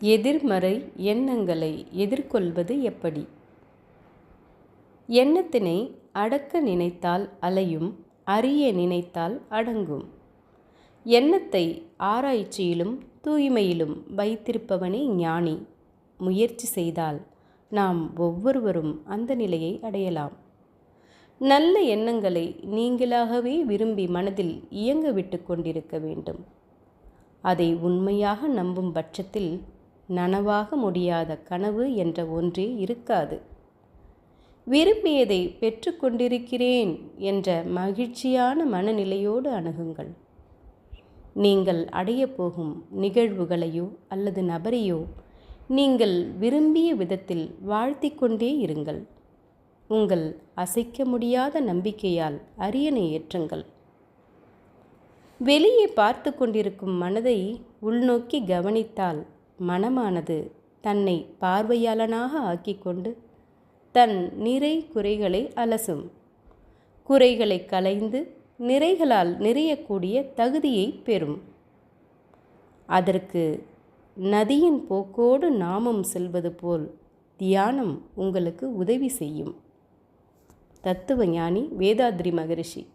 எதிர்மறை எண்ணங்களை எதிர்கொள்வது எப்படி? எண்ணத்தினை அடக்க நினைத்தால் அலையும் அறிய நினைத்தால் அடங்கும். எண்ணத்தை ஆராய்ச்சியிலும் தூய்மையிலும் வைத்திருப்பவனே ஞானி. முயற்சி செய்தால் நாம் ஒவ்வொருவரும் அந்த நிலையை அடையலாம். நல்ல எண்ணங்களை நீங்களாகவே விரும்பி மனதில் இயங்க விட்டு கொண்டிருக்க வேண்டும். அதை உண்மையாக நம்பும் பட்சத்தில் நனவாக முடியாத கனவு என்ற ஒன்றே இருக்காது. விரும்பியதை பெற்றுக்கொண்டிருக்கிறேன் என்ற மகிழ்ச்சியான மனநிலையோடு அணுகுங்கள். நீங்கள் அடையப்போகும் நிகழ்வுகளையோ அல்லது நபரையோ நீங்கள் விரும்பிய விதத்தில் வாழ்த்திக் கொண்டே இருங்கள். உங்கள் அசைக்க முடியாத நம்பிக்கையால் அரியணை ஏற்றுங்கள். வெளியே பார்த்து கொண்டிருக்கும் மனதை உள்நோக்கி கவனித்தால் மனமானது தன்னை பார்வையாளனாக ஆக்கிக்கொண்டு தன் நிறை குறைகளை அலசும். குறைகளை கலைந்து நிறைகளால் நிறையக்கூடிய தகுதியை பெறும். அதற்கு நதியின் போக்கோடு நாமும் செல்வது போல் தியானம் உங்களுக்கு உதவி செய்யும். தத்துவ ஞானி வேதாத்ரி மகரிஷி.